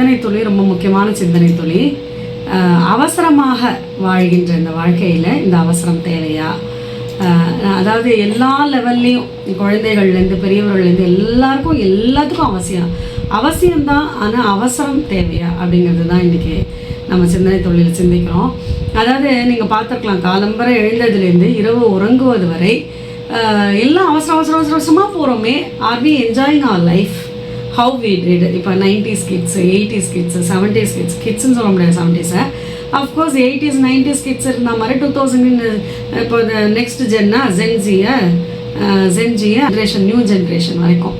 சிந்தனை துளி ரொம்ப முக்கியமான சிந்தனை துளி. அவசரமாக வாழ்கின்ற இந்த வாழ்க்கையில் இந்த அவசரம் தேவையா? அதாவது எல்லா லெவல்லையும் குழந்தைகள்லேருந்து பெரியவர்கள்லேருந்து எல்லாருக்கும் எல்லாத்துக்கும் அவசியம். அவசியம்தான் ஆனால் அவசரம் தேவையா? அப்படிங்கிறது தான் இன்றைக்கி நம்ம சிந்தனை தொழில் சிந்திக்கிறோம். அதாவது நீங்கள் பார்த்துருக்கலாம் காலம்பரை எழுந்ததுலேருந்து இரவு உறங்குவது வரை எல்லாம் அவசர அவசர அவசர அவசரமாக போகிறோமே are we enjoying our life how we did இப்போ nineties kids eighties kids seventies kids கிட்ஸ்னு சொல்ல முடியாது செவன்டிஸை of course eighties nineties kids இருந்த மாதிரி டூ தௌசண்ட் இப்போ நெக்ஸ்ட் ஜென்னா ஜென்ஜியை ஜென்ஜியை ஜென்ரேஷன் நியூ ஜென்ரேஷன் வரைக்கும்.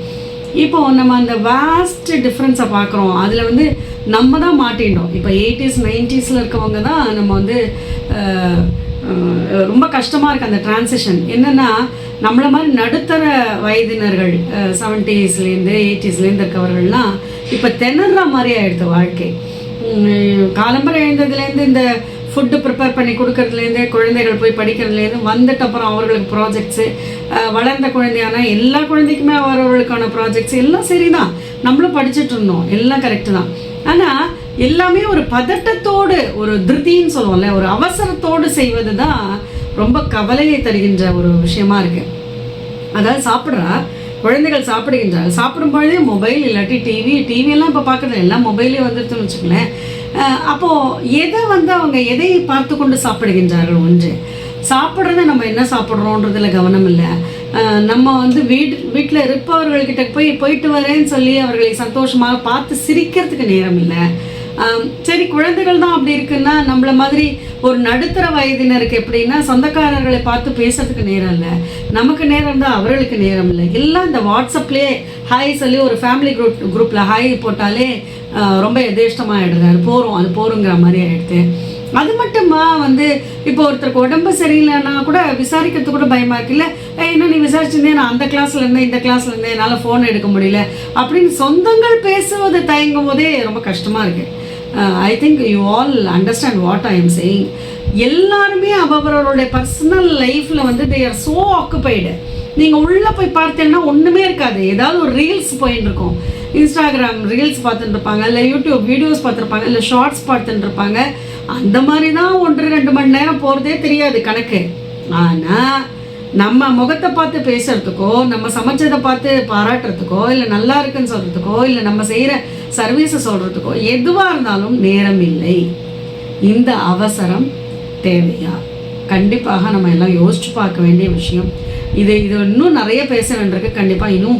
இப்போ நம்ம அந்த வேஸ்ட் டிஃப்ரென்ஸை பார்க்குறோம் அதில் வந்து நம்ம தான் மாட்டிட்டோம் இப்போ எயிட்டிஸ் நைன்டிஸில் இருக்கவங்க தான் நம்ம வந்து ரொம்ப கஷ்டமாக இருக்குது அந்த டிரான்சிஷன் என்னென்னா நம்மளை மாதிரி நடுத்தர வயதினர்கள் செவன்டீஸ்லேருந்து எயிட்டிஸ்லேருந்து இருக்கவர்கள்லாம் இப்போ திணற மாதிரி ஆயிடுது வாழ்க்கை. காலம்பரம் காலம்பரை எழுந்ததுலேருந்து இந்த ஃபுட்டு ப்ரிப்பேர் பண்ணி கொடுக்கறதுலேருந்து குழந்தைகள் போய் படிக்கிறதுலேருந்து வந்துட்டு அப்புறம் அவர்களுக்கு ப்ராஜெக்ட்ஸு வளர்ந்த குழந்தையான எல்லா குழந்தைக்குமே அவர்களுக்கான ப்ராஜெக்ட்ஸ் எல்லாம் சரி தான் நம்மளும் படிச்சுட்டு இருந்தோம். எல்லாம் கரெக்டு தான். ஆனால் எல்லாமே ஒரு பதட்டத்தோடு ஒரு திருதின்னு சொல்லுவோம்ல ஒரு அவசரத்தோடு செய்வது தான் ரொம்ப கவலையை தருகின்ற ஒரு விஷயமா இருக்கு. அதாவது சாப்பிட்றா குழந்தைகள் சாப்பிடுகின்றார்கள் சாப்பிடும் பொழுதே மொபைல் இல்லாட்டி டிவி டிவியெல்லாம் இப்போ பார்க்குறது எல்லாம் மொபைலே வந்துருதுன்னு வச்சுக்கோங்களேன். அப்போது எதை வந்து அவங்க எதை பார்த்து கொண்டு சாப்பிடுகின்றார்கள் ஒன்று? சாப்பிட்றத நம்ம என்ன சாப்பிட்றோன்றதுல கவனம் இல்லை. நம்ம வந்து வீடு வீட்டில் இருப்பவர்கள்கிட்ட போய் போயிட்டு வரேன்னு சொல்லி அவர்களை சந்தோஷமாக பார்த்து சிரிக்கிறதுக்கு நேரம் இல்லை. சரி குழந்தைகள் தான் அப்படி இருக்குன்னா நம்மள மாதிரி ஒரு நடுத்தர வயதினருக்கு எப்படின்னா சொந்தக்காரர்களை பார்த்து பேசுறதுக்கு நேரம் இல்லை. நமக்கு நேரம் தான் அவர்களுக்கு நேரம் இல்லை. எல்லாம் இந்த வாட்ஸ்அப்லேயே ஹாய் சொல்லி ஒரு ஃபேமிலி குரூப் குரூப்பில் ஹாய் போட்டாலே ரொம்ப எதேஷ்டமாக ஆகிடுறாரு அது போகிறோம் அது போகிறோங்கிற மாதிரி ஆகிடுது அது மட்டுமா வந்து இப்போ ஒருத்தருக்கு உடம்பு சரியில்லைன்னா கூட விசாரிக்கிறது கூட பயமா இருக்குல்ல இன்னும் நீ விசாரிச்சிருந்தே? நான் அந்த கிளாஸ்ல இருந்தேன் இந்த கிளாஸ்ல இருந்தேன் என்னால் ஃபோன் எடுக்க முடியல. அப்படின்னு சொந்தங்கள் பேசுவது தயங்கும் போதே ரொம்ப கஷ்டமா இருக்கு. I think you all understand what I am saying எல்லாருமே அவரவருடைய பர்சனல் லைஃப்பில் வந்து தே ஆர் ஸோ ஆக்குபைடு நீங்கள் உள்ளே போய் பார்த்தீங்கன்னா ஒன்றுமே இருக்காது. ஏதாவது ஒரு ரீல்ஸ் போயின்னு இருக்கும். இன்ஸ்டாகிராம் ரீல்ஸ் பார்த்துட்டு இருப்பாங்க இல்லை யூடியூப் வீடியோஸ் பார்த்துருப்பாங்க இல்லை ஷார்ட்ஸ் பார்த்துட்டு இருப்பாங்க. அந்த மாதிரி தான் ஒன்று ரெண்டு மணி நேரம் போகிறதே தெரியாது கணக்கு. ஆனால் நம்ம முகத்தை பார்த்து பேசுறதுக்கோ நம்ம சமைச்சதை பார்த்து பாராட்டுறதுக்கோ இல்லை நல்லா இருக்குன்னு சொல்கிறதுக்கோ இல்லை நம்ம செய்கிற சர்வீஸை சொல்கிறதுக்கோ எதுவாக இருந்தாலும் நேரம் இல்லை. இந்த அவசரம் தேவையா? கண்டிப்பாக நம்ம எல்லாம் யோசிச்சு பார்க்க வேண்டிய விஷயம். இது இது இன்னும் நிறைய பேச வேண்டியிருக்கு. கண்டிப்பாக இன்னும்